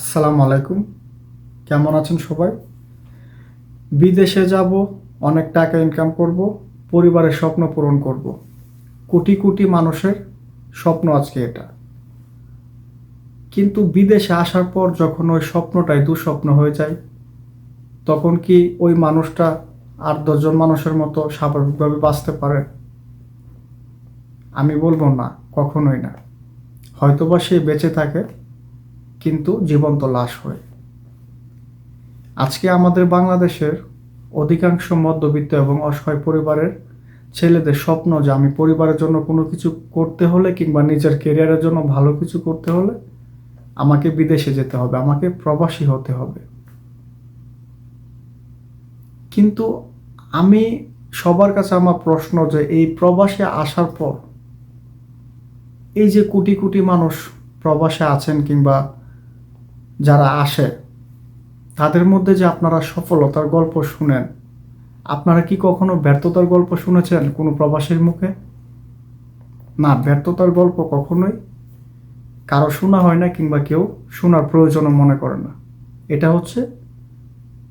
আসসালামু আলাইকুম। কেমন আছেন সবাই? বিদেশে যাব, অনেক টাকা ইনকাম করব, পরিবারের স্বপ্ন পূরণ করব। কোটি কোটি মানুষের স্বপ্ন আজকে এটা। কিন্তু বিদেশে আসার পর যখন ওই স্বপ্নটাই দুঃস্বপ্ন হয়ে যায়, তখন কি ওই মানুষটা আর দশজন মানুষের মতো স্বাভাবিকভাবে বাঁচতে পারে? আমি বলব না, কখনোই না। হয়তোবা সে বেঁচে থাকে কিন্তু জীবন্ত লাশ হয়ে। আজকে আমাদের বাংলাদেশের অধিকাংশ মধ্যবিত্ত এবং অসহায় পরিবারের ছেলেদের স্বপ্ন যে আমি পরিবারের জন্য কোনো কিছু করতে হলে কিংবা নিজের কেরিয়ারের জন্য ভালো কিছু করতে হলে আমাকে বিদেশে যেতে হবে, আমাকে প্রবাসী হতে হবে। কিন্তু আমি সবার কাছে আমার প্রশ্ন যে এই প্রবাসে আসার পর এই যে কোটি কোটি মানুষ প্রবাসে আছেন কিংবা যারা আসে, তাদের মধ্যে যে আপনারা সফলতার গল্প শুনেন, আপনারা কি কখনো ব্যর্থতার গল্প শুনেছেন কোনো প্রবাসীর মুখে? না, ব্যর্থতার গল্প কখনোই কারও শোনা হয় না কিংবা কেউ শোনার প্রয়োজনও মনে করে না। এটা হচ্ছে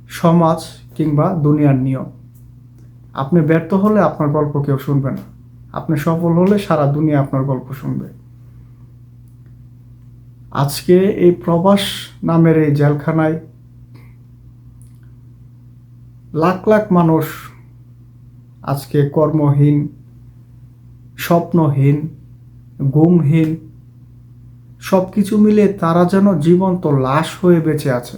সমাজ কিংবা দুনিয়ার নিয়ম। আপনি ব্যর্থ হলে আপনার গল্প কেউ শুনবে না। আপনি সফল হলে সারা দুনিয়া আপনার গল্প শুনবে। আজকে এই প্রবাস নামের এই জেলখানায় লাখ লাখ মানুষ আজকে কর্মহীন, স্বপ্নহীন, গুমহীন সব কিছু মিলে তারা যেন জীবন্ত লাশ হয়ে বেঁচে আছে।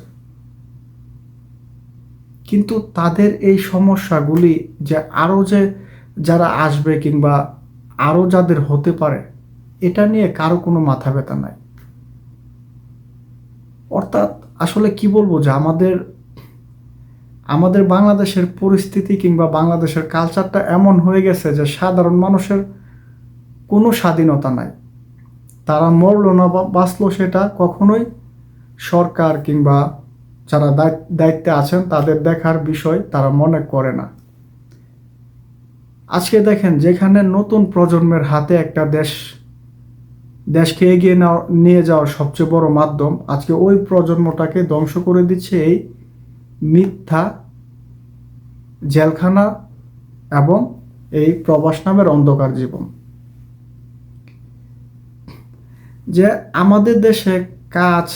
কিন্তু তাদের এই সমস্যাগুলি যে আরও যে যারা আসবে কিংবা আরও যাদের হতে পারে, এটা নিয়ে কারও কোনো মাথা ব্যথা নাই। অর্থাৎ আসলে কি বলব যে আমাদের আমাদের বাংলাদেশের পরিস্থিতি কিংবা বাংলাদেশের কালচারটা এমন হয়ে গেছে যে সাধারণ মানুষের কোনো স্বাধীনতা নাই। তারা মরল না বাঁচলো সেটা কখনোই সরকার কিংবা যারা দায়িত্বে আছেন তাদের দেখার বিষয় তারা মনে করে না। আজকে দেখেন যেখানে নতুন প্রজন্মের হাতে একটা দেশ দেশকে এগিয়ে নেওয়া নিয়ে যাওয়ার সবচেয়ে বড় মাধ্যম। আজকে ওই প্রজন্মটাকে ধ্বংস করে দিচ্ছে এই মিথ্যা জেলখানা এবং এই প্রবাস নামের অন্ধকার জীবন। যে আমাদের দেশে কাজ,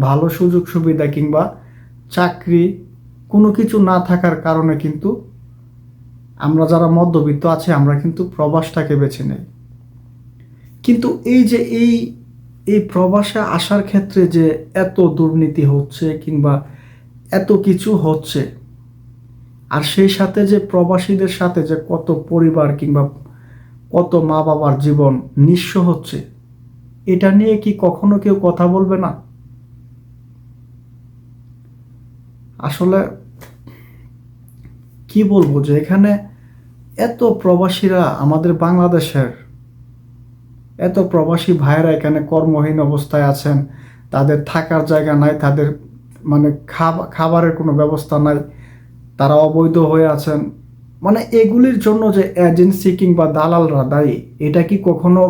ভালো সুযোগ সুবিধা কিংবা চাকরি কোনো কিছু না থাকার কারণে কিন্তু আমরা যারা মধ্যবিত্ত আছে, আমরা কিন্তু প্রবাসটাকে বেছে নেই। কিন্তু এই যে এই এই প্রবাসে আসার ক্ষেত্রে যে এত দুর্নীতি হচ্ছে কিংবা এত কিছু হচ্ছে, আর সেই সাথে যে প্রবাসীদের সাথে যে কত পরিবার কিংবা কত মা বাবার জীবন নিঃস্ব হচ্ছে, এটা নিয়ে কি কখনো কেউ কথা বলবে না? আসলে কি বলব যে এখানে এত প্রবাসীরা আমাদের বাংলাদেশের এত প্রবাসী ভাইয়েরা এখানে কর্মহীন অবস্থায় আছেন, তাদের থাকার জায়গা নাই, তাদের মানে খাবারের কোনো ব্যবস্থা নাই, তারা অবৈধ হয়ে আছেন। মানে এগুলির জন্য যে এজেন্সি কিংবা দালালরা দায়ী, এটা কি কখনো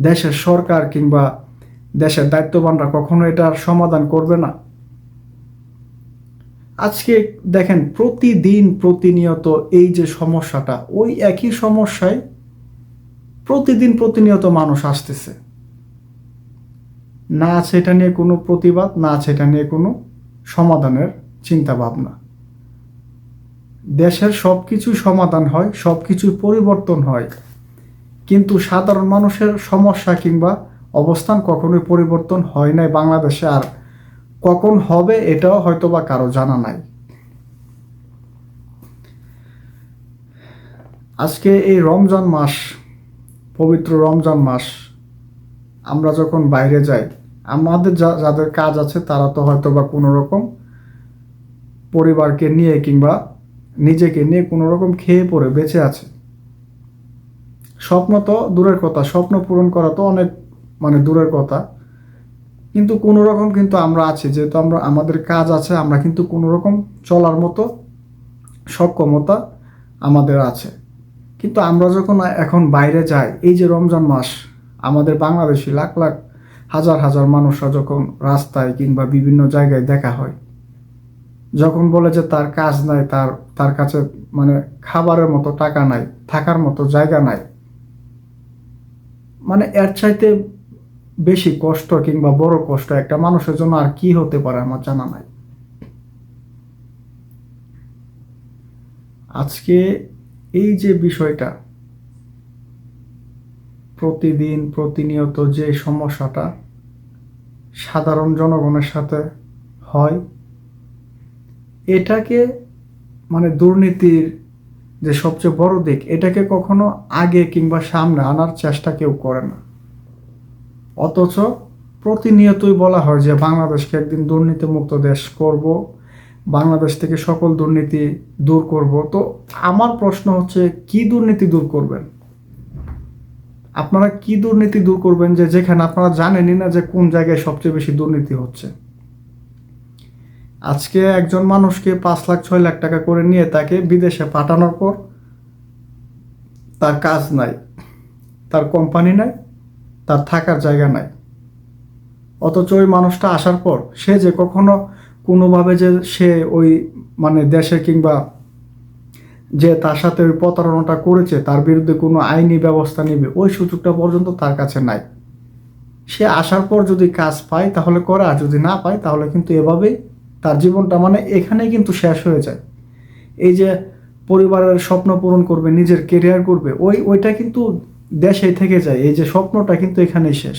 দেশের সরকার কিংবা দেশের দায়িত্ববানরা কখনো এটার সমাধান করবে না? আজকে দেখেন, প্রতিদিন প্রতিনিয়ত এই যে সমস্যাটা, ওই একই সমস্যায় প্রতিদিন প্রতিনিয়ত মানুষ আসতেছে। না আছে এটা নিয়ে কোনো প্রতিবাদ, না আছে এটা নিয়ে কোনো সমাধানের চিন্তা ভাবনা দেশের সব কিছুই সমাধান হয় সব কিছুই পরিবর্তন হয়। কিন্তু সাধারণ মানুষের সমস্যা কিংবা অবস্থান কখনোই পরিবর্তন হয় নাই বাংলাদেশে, আর কখন হবে এটাও হয়তো বা কারও জানা নাই। আজকে এই রমজান মাস পবিত্র রমজান মাস, আমরা যখন বাইরে যাই, আমাদের যা, যাদের কাজ আছে তারা তো হয়তো বা কোনো রকম পরিবারকে নিয়ে কিংবা নিজেকে নিয়ে কোনো রকম খেয়ে পড়ে বেঁচে আছে। স্বপ্ন তো দূরের কথা, স্বপ্ন পূরণ করা তো অনেক মানে দূরের কথা। কিন্তু কোনো রকম কিন্তু আমরা আছি, যেহেতু আমরা, আমাদের কাজ আছে, আমরা কিন্তু কোনো রকম চলার মতো সক্ষমতা আমাদের আছে। কিন্তু আমরা যখন এখন বাইরে যাই, এই যে রমজান মাস, আমাদের বাংলাদেশি লাখ লাখ, হাজার হাজার মানুষরা যখন রাস্তায় কিংবা বিভিন্ন জায়গায় দেখা হয়, যখন বলে যে তার কাজ নাই, তার তার কাছে মানে খাবারের মতো টাকা নাই, থাকার মতো জায়গা নাই মানে এর চাইতে বেশি কষ্ট কিংবা বড় কষ্ট একটা মানুষের জন্য আর কি হতে পারে আমার জানা নাই। আজকে এই যে বিষয়টা, প্রতিদিন প্রতিনিয়ত যে সমস্যাটা সাধারণ জনগণের সাথে হয়, এটাকে মানে দুর্নীতির যে সবচেয়ে বড় দিক, এটাকে কখনো আগে কিংবা সামনে আনার চেষ্টা কেউ করে না। অথচ প্রতিনিয়তই বলা হয় যে বাংলাদেশকে একদিন দুর্নীতিমুক্ত দেশ করব বাংলাদেশ থেকে সকল দুর্নীতি দূর করব। তো আমার প্রশ্ন হচ্ছে, কি দুর্নীতি দূর করবেন? আপনারা কি দুর্নীতি দূর করবেন যে যেখানে আপনারা জানেনই না যে কোন জায়গায় সবচেয়ে বেশি দুর্নীতি হচ্ছে? আজকে একজন মানুষকে পাঁচ লাখ, ছয় লাখ টাকা করে নিয়ে তাকে বিদেশে পাঠানোর পর তার কাজ নাই, তার কোম্পানি নাই, তার থাকার জায়গা নাই। অথচ ওই মানুষটা আসার পর সে যে কখনো কোনোভাবে যে সে ওই মানে দেশে কিংবা যে তার সাথে ওই প্রতারণাটা করেছে, তার বিরুদ্ধে কোনো আইনি ব্যবস্থা নেবে, ওই সুযোগটা পর্যন্ত তার কাছে নাই। সে আসার পর যদি কাজ পায়, তাহলে করে, আর যদি না পায়, তাহলে কিন্তু এভাবেই তার জীবনটা মানে এখানেই কিন্তু শেষ হয়ে যায়। এই যে পরিবারের স্বপ্ন পূরণ করবে, নিজের কেরিয়ার করবে, ওই, ওইটা কিন্তু দেশে থেকে যায়, এই যে স্বপ্নটা কিন্তু এখানেই শেষ।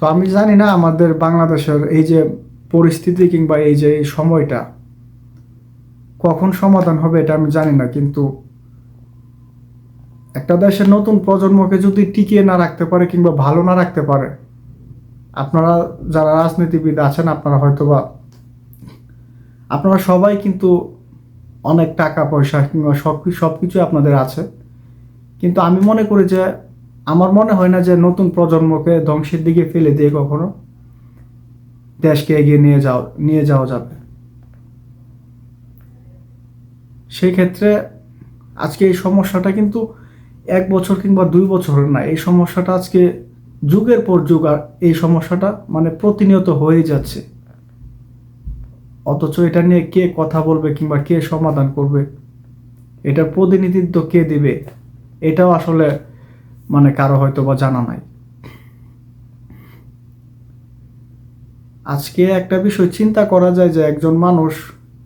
তো আমি জানি না আমাদের বাংলাদেশের এই যে পরিস্থিতি কিংবা এই যে সময়টা, কখন সমাধান হবে এটা আমি জানি না, কিন্তু একটা দেশের নতুন প্রজন্মকে যদি টিকিয়ে না রাখতে পারে কিংবা ভালো না রাখতে পারে, আপনারা যারা রাজনীতিবিদ আছেন আপনারা হয়তোবা, আপনারা সবাই কিন্তু অনেক টাকা পয়সা কিংবা সব সব কিছু আপনাদের আছে। কিন্তু আমি মনে করি যে, আমার মনে হয় না যে নতুন প্রজন্মকে ধ্বংসের দিকে ফেলে দিয়ে কখনো দেশকে এগিয়ে নিয়ে যাও, নিয়ে যাওয়া যাবে। সেই ক্ষেত্রে আজকে এই সমস্যাটা কিন্তু এক বছর কিংবা দুই বছরের না, এই সমস্যাটা আজকে যুগের পর যুগ আর এই সমস্যাটা মানে প্রতিনিয়ত হয়ে যাচ্ছে। অথচ এটা নিয়ে কে কথা বলবে কিংবা কে সমাধান করবে, এটার প্রতিনিধিত্ব কে দিবে, এটাও আসলে মানে কারও হয়তো বা জানা নাই। আজকে একটা বিষয় চিন্তা করা যায় যে একজন মানুষ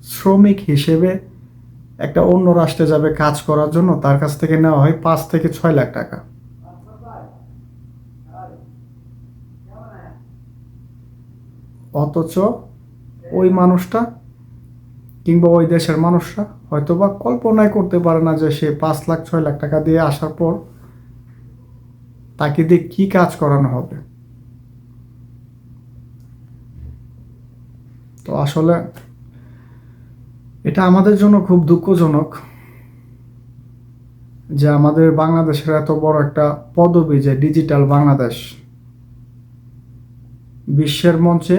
শ্রমিক হিসেবে একটা অন্য রাষ্ট্রে যাবে কাজ করার জন্য, তার কাছ থেকে নেওয়া হয় পাঁচ থেকে ছয় লাখ টাকা। অথচ ওই মানুষটা কিংবা ওই দেশের মানুষরা হয়তো বা কল্পনাই করতে পারে না যে সে পাঁচ লাখ, ছয় লাখ টাকা দিয়ে আসার পর তাকে দিয়ে কী কাজ করানো হবে। তো আসলে এটা আমাদের জন্য খুব দুঃখজনক যে আমাদের বাংলাদেশের এত বড় একটা পদবি যে ডিজিটাল বাংলাদেশ বিশ্বের মঞ্চে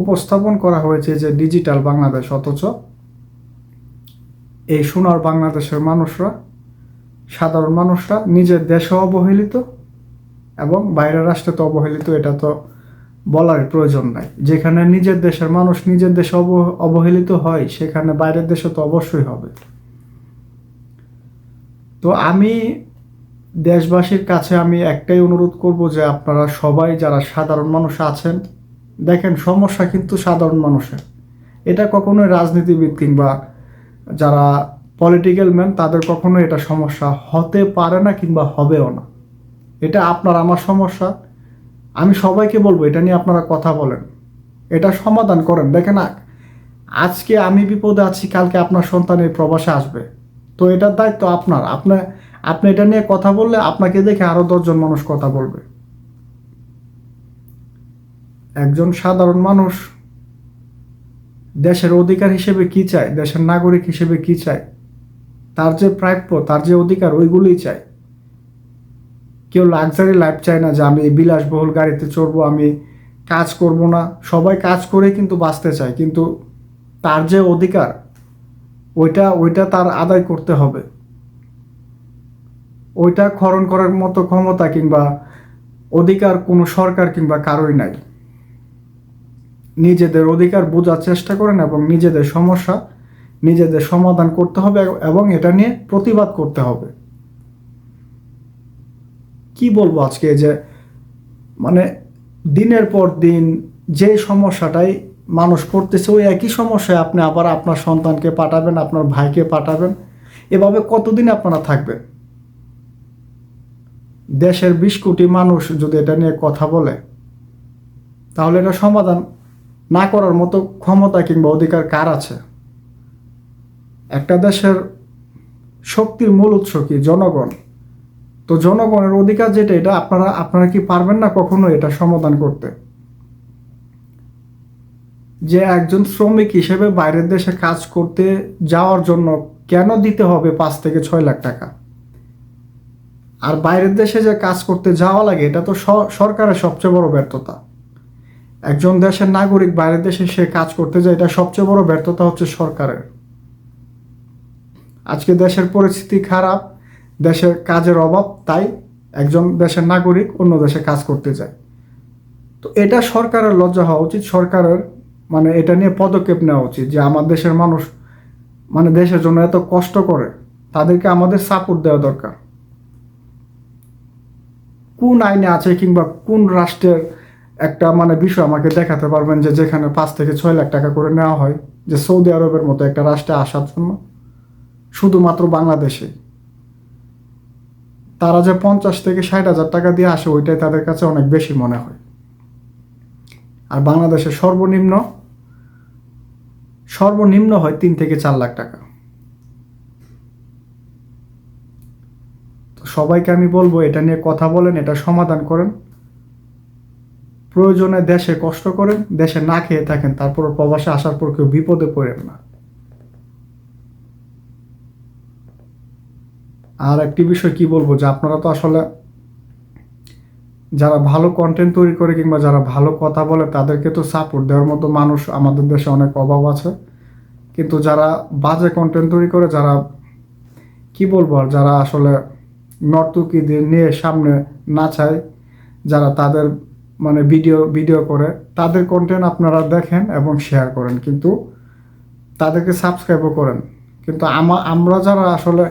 উপস্থাপন করা হয়েছে যে ডিজিটাল বাংলাদেশ, অথচ এই সোনার বাংলাদেশের মানুষরা, সাধারণ মানুষরা নিজের দেশে অবহেলিত এবং বাইরের রাষ্ট্রে তো অবহেলিত, এটা তো বলার প্রয়োজন নাই। যেখানে নিজের দেশের মানুষ নিজের দেশে অবহেলিত হয়, সেখানে বাইরের দেশে তো অবশ্যই হবে। তো আমি দেশবাসীর কাছে আমি একটাই অনুরোধ করব যে আপনারা সবাই যারা সাধারণ মানুষ আছেন, দেখেন সমস্যা কিন্তু সাধারণ মানুষের। এটা কখনোই রাজনীতিবিদ কিংবা যারা পলিটিক্যাল ম্যান তাদের কখনো এটা সমস্যা হতে পারে না কিংবা হবেও না। এটা আপনার, আমার সমস্যা। আমি সবাইকে বলব, এটা নিয়ে আপনারা কথা বলেন। এটা সমাধান করেন। দেখেন আজকে আমি বিপদে আছি, কালকে আপনার সন্তান এই প্রবাসে আসবে। তো এটার দায়িত্ব আপনার। আপনার আপনি এটা নিয়ে কথা বললে আপনাকে দেখে আরও দশজন মানুষ কথা বলবে। একজন সাধারণ মানুষ দেশের অধিকার হিসেবে কি চায়, দেশের নাগরিক হিসেবে কি চায়, তার যে প্রাপ্য, তার যে অধিকার, ওইগুলোই চায়। কেউ লাক্সারি লাইফ চায় না যে আমি বিলাসবহুল গাড়িতে চড়বো, আমি কাজ করব না। সবাই কাজ করে কিন্তু বাঁচতে চায়, কিন্তু তার যে অধিকার, ওইটা ওইটা তার আদায় করতে হবে। ওইটা খরণ করার মতো ক্ষমতা কিংবা অধিকার কোনো সরকার কিংবা কারোই নাই। নিজেদের অধিকার বোঝার চেষ্টা করেন এবং নিজেদের সমস্যা নিজেদের সমাধান করতে হবে এবং এটা নিয়ে প্রতিবাদ করতে হবে। কি বলব আজকে যে মানে দিনের পর দিন যে সমস্যাটাই মানুষ পড়তেছে, ওই একই সমস্যায় আপনি আবার আপনার সন্তানকে পাঠাবেন, আপনার ভাইকে পাঠাবেন। এভাবে কতদিন আপনারা থাকবেন? দেশের বিশ কোটি মানুষ যদি এটা নিয়ে কথা বলে, তাহলে এটা সমাধান না করার মতো ক্ষমতা কিংবা অধিকার কার আছে? একটা দেশের শক্তির মূল উৎস কি? জনগণ। তো জনগণের অধিকার যেটা, এটা আপনারা আপনারা কি পারবেন না কখনো এটা সমাধান করতে? যে একজন শ্রমিক হিসেবে বাইরের দেশে কাজ করতে যাওয়ার জন্য কেন দিতে হবে পাঁচ থেকে ছয় লাখ টাকা? আর বাইরের দেশে যে কাজ করতে যাওয়া লাগে, এটা তো সরকারের সবচেয়ে বড় ব্যর্থতা। একজন দেশের নাগরিক বাইরের দেশে সে কাজ করতে যায়, এটা সবচেয়ে বড় ব্যর্থতা হচ্ছে সরকারের। আজকে দেশের পরিস্থিতি খারাপ দেশের কাজের অভাব, তাই একজন দেশের নাগরিক অন্য দেশে কাজ করতে যায় তো এটা সরকারের লজ্জা হওয়া উচিত, সরকারের মানে এটা নিয়ে পদক্ষেপ নেওয়া উচিত যে আমার দেশের মানুষ মানে দেশের জন্য এত কষ্ট করে, তাদেরকে আমাদের সাপোর্ট দেওয়া দরকার। কোন আইনে আছে কিংবা কোন রাষ্ট্রের একটা মানে বিষয় আমাকে দেখাতে পারবেন যে যেখানে পাঁচ থেকে ছয় লাখ টাকা করে নেওয়া হয়, যে সৌদি আরবের মতো একটা রাষ্ট্রে আসার জন্য? শুধুমাত্র বাংলাদেশে। তারা যে পঞ্চাশ থেকে ষাট হাজার টাকা দিয়ে আসে, ওইটাই তাদের কাছে অনেক বেশি মনে হয়। আর বাংলাদেশে সর্বনিম্ন সর্বনিম্ন হয় তিন থেকে চার লাখ টাকা। তো সবাইকে আমি বলব, এটা নিয়ে কথা বলেন, এটা সমাধান করেন। প্রয়োজনে দেশে কষ্ট করেন, দেশে না খেয়ে থাকেন, তারপর প্রবাসে আসার পর কেউ বিপদে পড়েন না। আর একটি বিষয় কি বলব যে আপনারা তো আসলে যারা ভালো কন্টেন্ট তৈরি করে কিংবা যারা ভালো কথা বলে তাদেরকে তো সাপোর্ট দেওয়ার মতো মানুষ আমাদের দেশে অনেক অভাব আছে। কিন্তু যারা বাজে কন্টেন্ট তৈরি করে, যারা কি বলব আর, যারা আসলে নর্তুকি নিয়ে সামনে না চায়, যারা তাদের মানে ভিডিও ভিডিও করে, তাদের কন্টেন্ট আপনারা দেখেন এবং শেয়ার করেন। কিন্তু তাদেরকে সাবস্ক্রাইবও করেন। কিন্তু আমা, আমরা যারা আসলে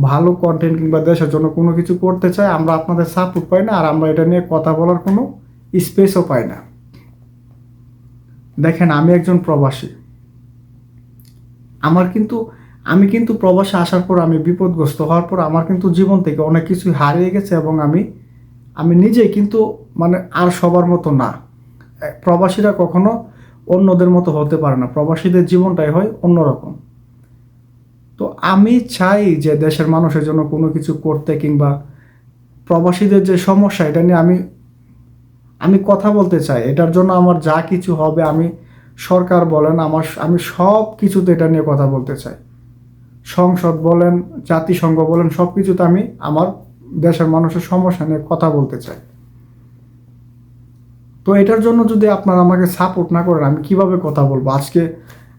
ভালো কন্টেন্ট কিংবা দেশের জন্য কোনো কিছু করতে চাই আমরা আপনাদের সাপোর্ট পাই না, আর আমরা এটা নিয়ে কথা বলার কোনো স্পেসও পাই না। দেখেন, আমি একজন প্রবাসী। আমার কিন্তু, আমি কিন্তু প্রবাসে আসার পর আমি বিপদগ্রস্ত হওয়ার পর আমার কিন্তু জীবন থেকে অনেক কিছু হারিয়ে গেছে এবং আমি আমি নিজেই কিন্তু মানে আর সবার মতো না। প্রবাসীরা কখনো অন্যদের মতো হতে পারে না। প্রবাসীদের জীবনটাই হয় অন্যরকম। তো আমি চাই যে দেশের মানুষের জন্য কোনো কিছু করতে কিংবা প্রবাসীদের যে সমস্যা, এটা নিয়ে আমি আমি কথা বলতে চাই। এটার জন্য আমার যা কিছু হবে, আমি, সরকার বলেন, আমার, আমি সব কিছুতে এটা নিয়ে কথা বলতে চাই। সংসদ বলেন, জাতিসংঘ বলেন, সব কিছুতে আমি আমার দেশের মানুষের সমস্যা নিয়ে কথা বলতে চাই। তো এটার জন্য যদি আপনারা আমাকে সাপোর্ট না করেন, আমি কীভাবে কথা বলব? আজকে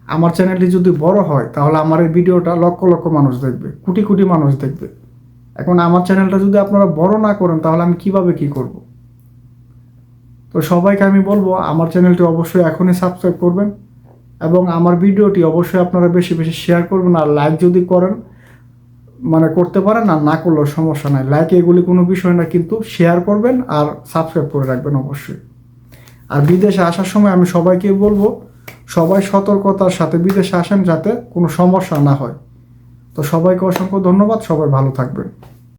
আমার চ্যানেলটি যদি বড় হয়, তাহলে আমার এই ভিডিওটা লক্ষ লক্ষ মানুষ দেখবে, কোটি কোটি মানুষ দেখবে। এখন আমার চ্যানেলটা যদি আপনারা বড় না করেন, তাহলে আমি কীভাবে কি করব? তো সবাইকে আমি বলব, আমার চ্যানেলটি অবশ্যই এখনই সাবস্ক্রাইব করবেন এবং আমার ভিডিওটি অবশ্যই আপনারা বেশি বেশি শেয়ার করবেন আর লাইক যদি করেন মানে করতে পারেন আর না করলেও সমস্যা নাই। লাইক এগুলি কোনো বিষয় না, কিন্তু শেয়ার করবেন আর সাবস্ক্রাইব করে রাখবেন অবশ্যই। আর বিদেশে আসার সময় আমি সবাইকে বলব সবাই সতর্কতার সাথে বিদেশে আসেন যাতে কোনো সমস্যা না হয়। তো সবাইকে অসংখ্য ধন্যবাদ, সবাই ভালো থাকবেন।